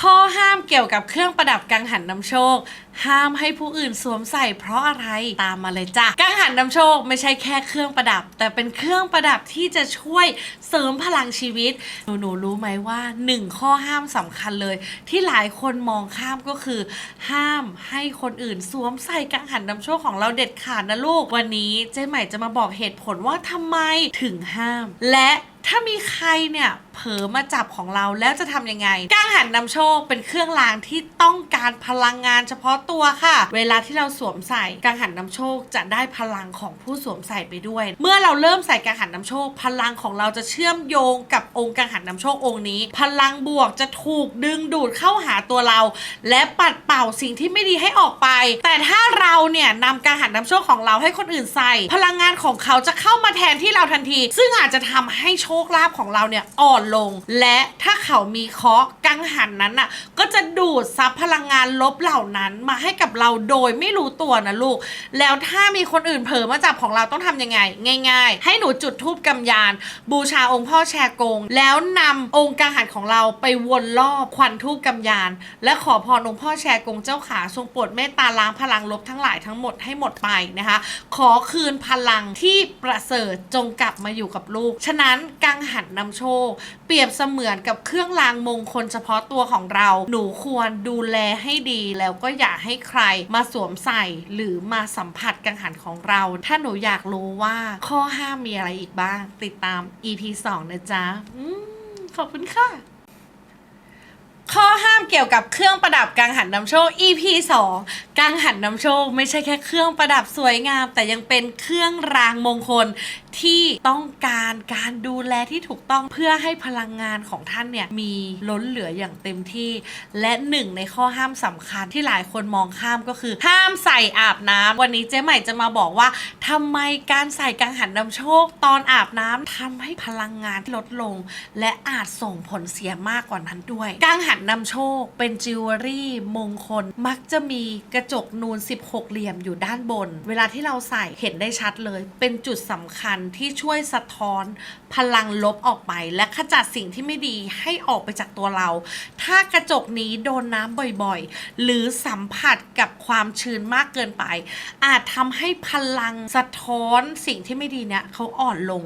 ข้อห้ามเกี่ยวกับเครื่องประดับกังหันนำโชค ห้ามให้ผู้อื่นสวมใส่เพราะอะไรตามมาเลยจ้ะกังหันนำโชคไม่ใช่แค่เครื่องประดับ แต่เป็นเครื่องประดับที่จะช่วยเสริมพลังชีวิต หนูหนูรู้ไหมว่าหนึ่งข้อห้ามสำคัญเลย ที่หลายคนมองข้ามก็คือ ห้ามให้คนอื่นสวมใส่กังหันนำโชคของเราเด็ดขาดนะลูก วันนี้เจ๊ใหม่จะมาบอกเหตุผลว่าทำไมถึงห้าม และ ถ้ามีใครเนี่ยเผลอมาจับของเราแล้วจะทำยังไงกังหันนำโชคเป็นเครื่องรางที่ต้องการพลังงานเฉพาะตัวค่ะ เวลาที่เราสวมใส่กังหันนำโชคจะได้พลังของผู้สวมใส่ไปด้วย เมื่อเราเริ่มใส่กังหันนำโชค พลังของเราจะเชื่อมโยงกับองค์กังหันนำโชคองค์นี้ พลังบวกจะถูกดึงดูดเข้าหาตัวเรา และปัดเป่าสิ่งที่ไม่ดีให้ออกไป แต่ถ้าเราเนี่ยนำกังหันนำโชคของเราให้คนอื่นใส่ พลังงานของเขาจะเข้ามาแทนที่เราทันที ซึ่งอาจจะทำให้โชคลาภของเราเนี่ยอ่อนลง และถ้าเขามีเคราะห์กังหันนั้นน่ะก็จะดูดซับพลังงานลบเหล่านั้นมาให้กับเราโดยไม่รู้ตัวนะลูก แล้วถ้ามีคนอื่นเผลอมาจับของเราต้องทำยังไง ง่าย ๆ ให้หนูจุดธูปกำยาน บูชาองค์พ่อแชร์กง แล้วนำองค์กังหันของเราไปวนรอบควันธูปกำยาน และขอพรองค์พ่อแชร์กงเจ้าขาทรงโปรดเมตตาล้างพลังลบทั้งหลายทั้งหมดให้หมดไปนะคะ ขอคืนพลังที่ประเสริฐจงกลับมาอยู่กับลูก ฉะนั้นกังหันนำโชค เปรียบเสมือนกับเครื่องรางมงคลเฉพาะตัวของเรา หนูควรดูแลให้ดีแล้วก็อย่าให้ใครมาสวมใส่หรือมาสัมผัสกังหันของเรา ถ้าหนูอยากรู้ว่าข้อห้ามมีอะไรอีกบ้าง ติดตาม EP 2 นะจ๊ะอขอบคุณค่ะ ข้อห้ามเกี่ยวกับเครื่องประดับกังหันนำโชค EP 2กังหันนำโชคไม่ใช่แค่เครื่องประดับสวยงาม แต่ยังเป็นเครื่องรางมงคลที่ต้องการการดูแลที่ถูกต้องเพื่อให้พลังงานของท่านเนี่ยมีล้นเหลืออย่างเต็มที่ และหนึ่งในข้อห้ามสำคัญที่หลายคนมองข้ามก็คือ ห้ามใส่อาบน้ำวันนี้เจ๊ใหม่จะมาบอกว่าทำไมการใส่กังหันนำโชค ตอนอาบน้ำทำให้พลังงานลดลง และอาจส่งผลเสียมากกว่านั้นด้วยกังหันนำโชค เป็นจิวเวลรี่มงคล มักจะมีกระจกนูน 16 เหลี่ยมอยู่ด้านบน เวลาที่เราใส่เห็นได้ชัดเลย เป็นจุดสำคัญที่ช่วยสะท้อนพลังลบออกไป และขจัดสิ่งที่ไม่ดีให้ออกไปจากตัวเรา ถ้ากระจกนี้โดนน้ำบ่อยๆ หรือสัมผัสกับความชื้นมากเกินไป อาจทำให้พลังสะท้อนสิ่งที่ไม่ดีเนี่ยเขาอ่อนลง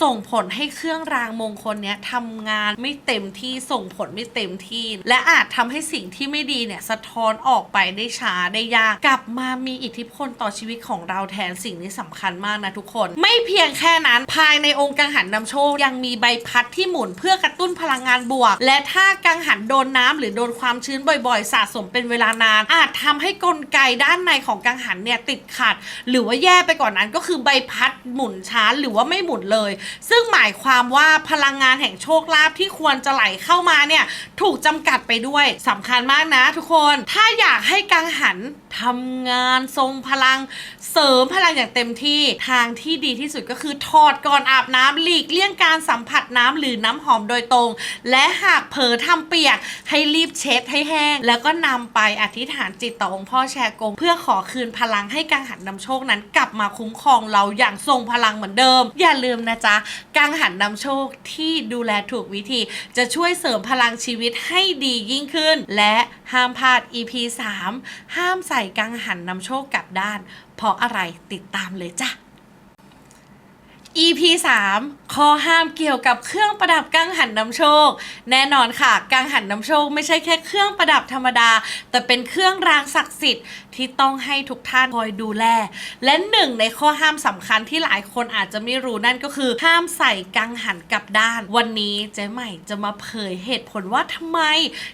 ส่งผลให้เครื่องรางมงคลเนี้ยทำงานไม่เต็มที่ส่งผลไม่เต็มที่และอาจทำให้สิ่งที่ไม่ดีเนี่ยสะท้อนออกไปได้ช้าได้ยาก กลับมามีอิทธิพลต่อชีวิตของเราแทนสิ่งนี้สำคัญมากนะทุกคน ไม่เพียงแค่นั้นภายในองค์กังหันนำโชคยังมีใบพัดที่หมุนเพื่อกระตุ้นพลังงานบวก และถ้ากังหันโดนน้ำหรือโดนความชื้นบ่อยๆ สะสมเป็นเวลานาน อาจทำให้กลไกด้านในของกังหันเนี่ยติดขัด หรือว่าแย่ไปกว่านนั้นก็คือใบพัดหมุนช้าหรือว่าไม่หมุนเลย ซึ่งหมายความว่าพลังงานแห่งโชคลาภที่ควรจะไหลเข้ามาเนี่ยถูกจำกัดไปด้วยสำคัญมากนะทุกคน ถ้าอยากให้กังหันทำงานทรงพลังเสริมพลังอย่างเต็มที่ทางที่ดีที่สุดก็คือถอดก่อนอาบน้ำหลีกเลี่ยงการสัมผัสน้ำหรือน้ำหอมโดยตรง และหากเผลอทำเปียกให้รีบเช็ดให้แห้ง แล้วก็นำไปอธิษฐานจิตต่อองค์พ่อแชร์กง เพื่อขอคืนพลังให้กังหันนำโชคนั้นกลับมาคุ้มครองเราอย่างทรงพลังเหมือนเดิม อย่าลืมนะจ๊ะกังหันนำโชคที่ดูแลถูกวิธี จะช่วยเสริมพลังชีวิตให้ดียิ่งขึ้น และห้ามพลาด EP 3 ห้ามใส่กังหันนำโชคกลับด้าน เพราะอะไรติดตามเลยจ้ะ EP 3ข้อห้ามเกี่ยวกับเครื่องประดับกังหันนำโชค แน่นอนค่ะ กังหันนำโชคไม่ใช่แค่เครื่องประดับธรรมดา แต่เป็นเครื่องรางศักดิ์สิทธิ์ที่ต้องให้ทุกท่านคอยดูแล และหนึ่งในข้อห้ามสำคัญที่หลายคนอาจจะไม่รู้นั่นก็คือ ห้ามใส่กังหันกลับด้าน วันนี้เจ๊ใหม่จะมาเผยเหตุผลว่าทำไม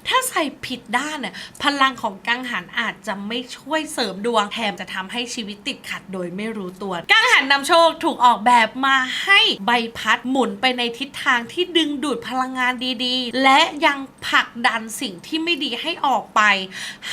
ถ้าใส่ผิดด้านเนี่ยพลังของกังหันอาจจะไม่ช่วยเสริมดวงแถมจะทำให้ชีวิตติดขัดโดยไม่รู้ตัว กังหันนำโชคถูกออกแบบมาให้ใบพัดหมุนไปในทิศทางที่ดึงดูดพลังงานดีๆ และยังผลักดันสิ่งที่ไม่ดีให้ออกไป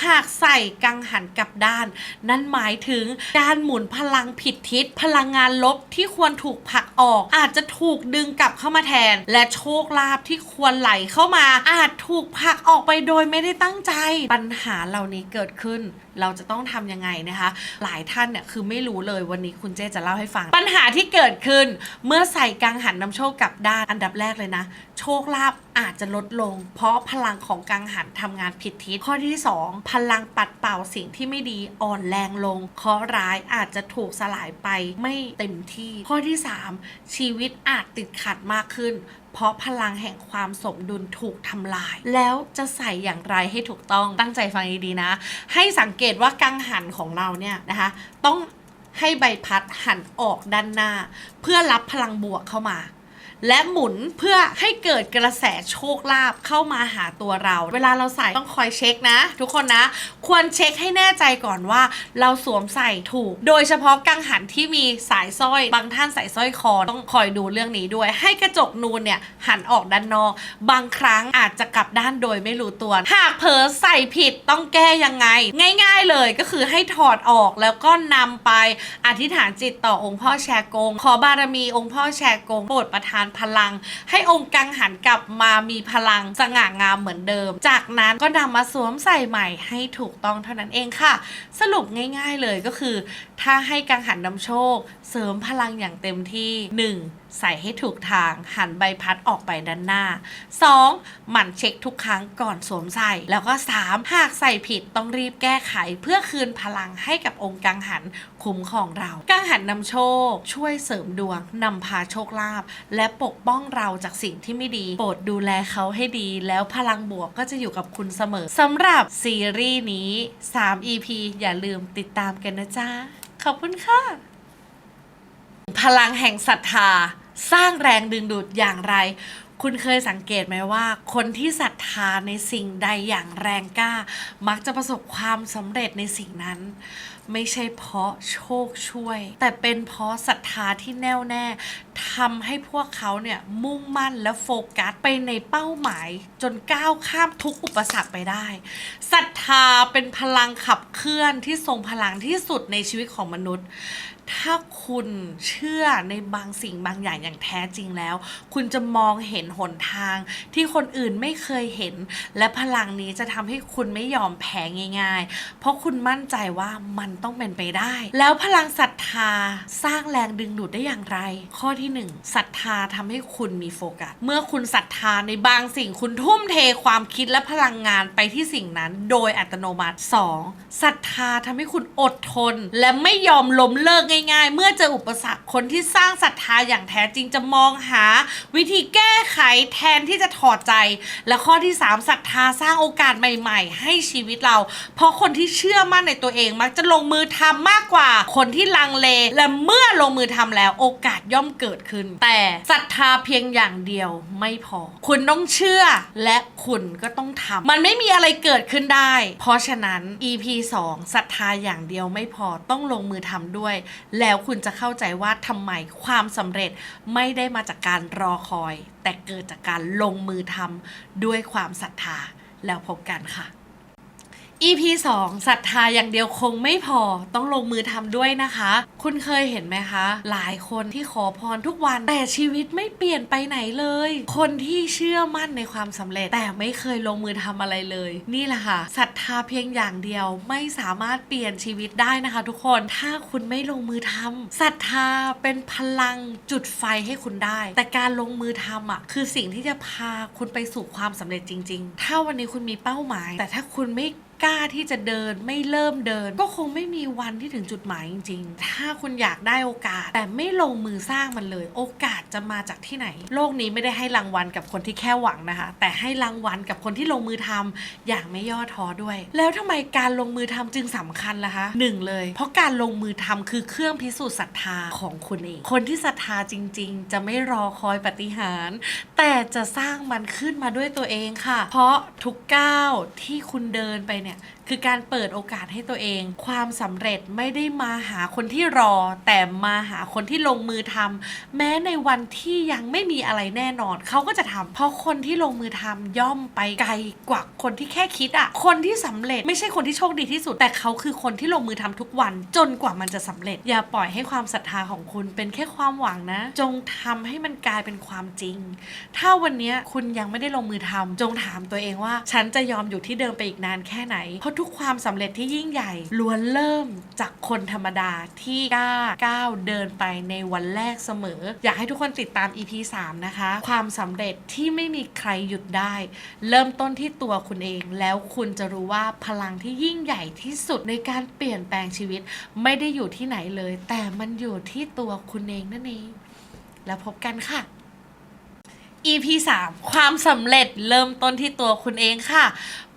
หากใส่กังหันกลับด้าน นั่นหมายถึงการหมุนพลังผิดทิศ พลังงานลบที่ควรถูกผลักออก อาจจะถูกดึงกลับเข้ามาแทน และโชคลาภที่ควรไหลเข้ามา อาจถูกผลักออกไปโดยไม่ได้ตั้งใจ ปัญหาเหล่านี้เกิดขึ้น เราจะต้องทำยังไงนะคะ หลายท่านเนี่ยคือไม่รู้เลยวันนี้คุณเจจะเล่าให้ฟัง ปัญหาที่เกิดขึ้นเมื่อใส่กังหันนำโชคกลับด้านอันดับแรกเลยนะ โชคลาภอาจจะลดลง เพราะพลังของกังหันทำงานผิดทิศข้อที่ 2 พลังปัดเป่าสิ่งที่ไม่ดีอ่อนแรงลงเคราะห์ร้ายอาจจะถูกสลายไปไม่เต็มที่ ข้อที่ 3 ชีวิตอาจติดขัดมากขึ้นเพราะพลังแห่งความสมดุลถูกทำลาย แล้วจะใส่อย่างไรให้ถูกต้องตั้งใจฟังดีๆนะ ให้สังเกตว่ากังหันของเราเนี่ยนะคะ ต้องให้ใบพัดหันออกด้านหน้า เพื่อรับพลังบวกเข้ามา และหมุนเพื่อให้เกิดกระแสโชคลาภเข้ามาหาตัวเรา เวลาเราใส่ต้องคอยเช็คนะ ทุกคนนะ ควรเช็คให้แน่ใจก่อนว่า เราสวมใส่ถูก โดยเฉพาะกังหันที่มีสายสร้อย บางท่านใส่สร้อยคอต้องคอยดูเรื่องนี้ด้วย ให้กระจกนูนเนี่ยหันออกด้านนอก บางครั้งอาจจะกลับด้านโดยไม่รู้ตัว หากเผลอใส่ผิดต้องแก้ยังไง ง่าย ๆเลยก็คือให้ถอดออกแล้วก็นำไปอธิษฐานจิตต่อองค์พ่อแชกง ขอบารมีองค์พ่อแชกงโปรดประทานพลัง ให้องค์กังหันกลับมามีพลังสง่างามเหมือนเดิม จากนั้นก็นำมาสวมใส่ใหม่ให้ถูกต้องเท่านั้นเองค่ะ สรุปง่าย ๆเลยก็คือ ถ้าให้กังหันนำโชค เสริมพลังอย่างเต็มที่ 1. ใส่ให้ถูกทางหันใบพัดออกไปด้านหน้า 2. หมั่นเช็คทุกครั้งก่อนสวมใส่ แล้วก็ 3. หากใส่ผิดต้องรีบแก้ไขเพื่อคืนพลังให้กับองค์กังหันคุ้มของเรา กังหันนำโชค ช่วยเสริมดวงนำพาโชคลาภและปกป้องเราจากสิ่งที่ไม่ดี โปรดดูแลเขาให้ดี แล้วพลังบวกก็จะอยู่กับคุณเสมอสำหรับซีรีส์นี้ 3 EP อย่าลืมติดตามกันนะจ๊ะขอบคุณค่ะ พลังแห่งศรัทธา สร้างแรงดึงดูดอย่างไร คุณเคยสังเกตไหมว่า คนที่ศรัทธาในสิ่งใดอย่างแรงกล้า มักจะประสบความสำเร็จในสิ่งนั้น ไม่ใช่เพราะโชคช่วย แต่เป็นเพราะศรัทธาที่แน่วแน่ทำให้พวกเขาเนี่ยมุ่งมั่นและโฟกัสไปในเป้าหมาย จนก้าวข้ามทุกอุปสรรคไปได้ศรัทธาเป็นพลังขับเคลื่อนที่ทรงพลังที่สุดในชีวิตของมนุษย์ ถ้าคุณเชื่อในบางสิ่งบางอย่างอย่างแท้จริงแล้ว คุณจะมองเห็นหนทางที่คนอื่นไม่เคยเห็น และพลังนี้จะทำให้คุณไม่ยอมแพ้ง่าย ๆ เพราะคุณมั่นใจว่ามันต้องเป็นไปได้ แล้วพลังศรัทธาสร้างแรงดึงดูดได้อย่างไร ข้อที่หนึ่งศรัทธาทำให้คุณมีโฟกัส เมื่อคุณศรัทธาในบางสิ่งคุณทุ่มเทความคิดและพลังงานไปที่สิ่งนั้น โดยอัตโนมัติ 2. ศรัทธาทำให้คุณอดทน และไม่ยอมล้มเลิกง่าย ๆ เมื่อเจออุปสรรคคนที่สร้างศรัทธาอย่างแท้จริงจะมองหา วิธีแก้ไขแทนที่จะถอดใจ และข้อที่ 3ศรัทธาสร้างโอกาสใหม่ ๆ ให้ชีวิตเรา เพราะคนที่เชื่อมั่นในตัวเองมักจะลงมือทำมากกว่า คนที่ลังเล และเมื่อลงมือทำแล้วโอกาสย่อมเกิดขึ้น แต่ศรัทธาเพียงอย่างเดียวไม่พอ คุณต้องเชื่อและคุณก็ต้องทำมันไม่มีอะไรเกิดขึ้นได้ เพราะฉะนั้น EP 2ศรัทธาอย่างเดียวไม่พอต้องลงมือทำด้วย แล้วคุณจะเข้าใจว่าทำไมความสำเร็จไม่ได้มาจากการรอคอย แต่เกิดจากการลงมือทำด้วยความศรัทธาแล้วพบกันค่ะ EP 2ศรัทธาอย่างเดียวคงไม่พอต้องลงมือทำด้วยนะคะ คุณเคยเห็นไหมคะ หลายคนที่ขอพรทุกวันแต่ชีวิตไม่เปลี่ยนไปไหนเลย คนที่เชื่อมั่นในความสำเร็จ แต่ไม่เคยลงมือทำอะไรเลย นี่แหละค่ะศรัทธาเพียงอย่างเดียวไม่สามารถเปลี่ยนชีวิตได้นะคะ ทุกคนถ้าคุณไม่ลงมือทำศรัทธาเป็นพลังจุดไฟให้คุณได้ แต่การลงมือทำอะคือสิ่งที่จะพาคุณไปสู่ความสำเร็จจริง ๆ ถ้าวันนี้คุณมีเป้าหมาย แต่ถ้าคุณไม่ กล้าที่จะเดินไม่เริ่มเดิน ก็คงไม่มีวันที่ถึงจุดหมายจริง ๆ ถ้าคุณอยากได้โอกาส แต่ไม่ลงมือสร้างมันเลย โอกาสจะมาจากที่ไหน โลกนี้ไม่ได้ให้รางวัลกับคนที่แค่หวังนะคะ แต่ให้รางวัลกับคนที่ลงมือทำอย่างไม่ย่อท้อด้วย แล้วทำไมการลงมือทำจึงสำคัญล่ะคะหนึ่งเลย เพราะการลงมือทำคือเครื่องพิสูจน์ศรัทธาของคุณเอง คนที่ศรัทธาจริง ๆ จะไม่รอคอยปฏิหาร แต่จะสร้างมันขึ้นมาด้วยตัวเองค่ะ เพราะทุกก้าวที่คุณเดินไปเนี่ยเนี่ย คือการเปิดโอกาสให้ตัวเอง ความสำเร็จไม่ได้มาหาคนที่รอ แต่มาหาคนที่ลงมือทำแม้ในวันที่ยังไม่มีอะไรแน่นอน เขาก็จะทำเพราะคนที่ลงมือทำย่อมไปไกลกว่าคนที่แค่คิดอะคนที่สำเร็จไม่ใช่คนที่โชคดีที่สุด แต่เขาคือคนที่ลงมือทำทุกวัน จนกว่ามันจะสำเร็จ อย่าปล่อยให้ความศรัทธาของคุณเป็นแค่ความหวังนะ จงทำให้มันกลายเป็นความจริง ถ้าวันนี้คุณยังไม่ได้ลงมือทำจงถามตัวเองว่า ฉันจะยอมอยู่ที่เดิมไปอีกนานแค่ไหนเพราะทุกความสำเร็จที่ยิ่งใหญ่ล้วนเริ่มจากคนธรรมดาที่กล้าก้าวเดินไปในวันแรกเสมอ อยากให้ทุกคนติดตาม EP 3 นะคะ ความสำเร็จที่ไม่มีใครหยุดได้ เริ่มต้นที่ตัวคุณเอง แล้วคุณจะรู้ว่าพลังที่ยิ่งใหญ่ที่สุดในการเปลี่ยนแปลงชีวิต ไม่ได้อยู่ที่ไหนเลย แต่มันอยู่ที่ตัวคุณเองนั่นเอง แล้วพบกันค่ะ EP 3 ความสำเร็จเริ่มต้นที่ตัวคุณเองค่ะ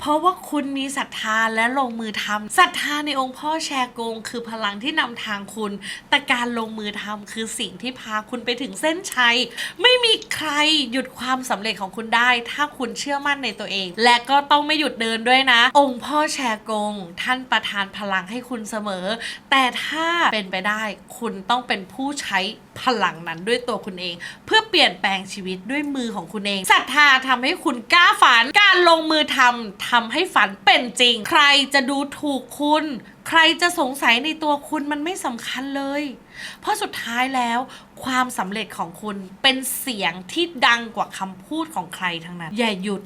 เพราะว่าคุณมีศรัทธาและลงมือทำศรัทธาในองค์พ่อแชร์โกง คือพลังที่นำทางคุณ แต่การลงมือทำคือสิ่งที่พาคุณไปถึงเส้นชัย ไม่มีใครหยุดความสำเร็จของคุณได้ ถ้าคุณเชื่อมั่นในตัวเอง และก็ต้องไม่หยุดเดินด้วยนะ องค์พ่อแชร์โกง ท่านประทานพลังให้คุณเสมอ แต่ถ้าเป็นไปได้ คุณต้องเป็นผู้ใช้พลังนั้นด้วยตัวคุณเอง เพื่อเปลี่ยนแปลงชีวิตด้วยมือของคุณเองศรัทธาทำให้คุณกล้าฝัน การลงมือทำทำให้ฝันเป็นจริง ใครจะดูถูกคุณ ใครจะสงสัยในตัวคุณมันไม่สำคัญเลย เพราะสุดท้ายแล้วความสำเร็จของคุณเป็นเสียงที่ดังกว่าคำพูดของใครทั้งนั้น อย่าหยุด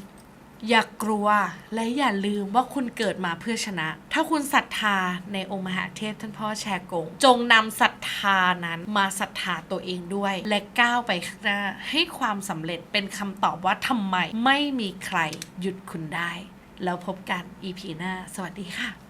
อย่ากลัวและอย่าลืมว่าคุณเกิดมาเพื่อชนะ ถ้าคุณศรัทธาในองค์มหาเทพท่านพ่อแชร์กง จงนำศรัทธานั้นมาศรัทธาตัวเองด้วย และก้าวไปข้างหน้าให้ความสำเร็จเป็นคำตอบว่าทำไมไม่มีใครหยุดคุณได้ แล้วพบกัน EP หน้า สวัสดีค่ะ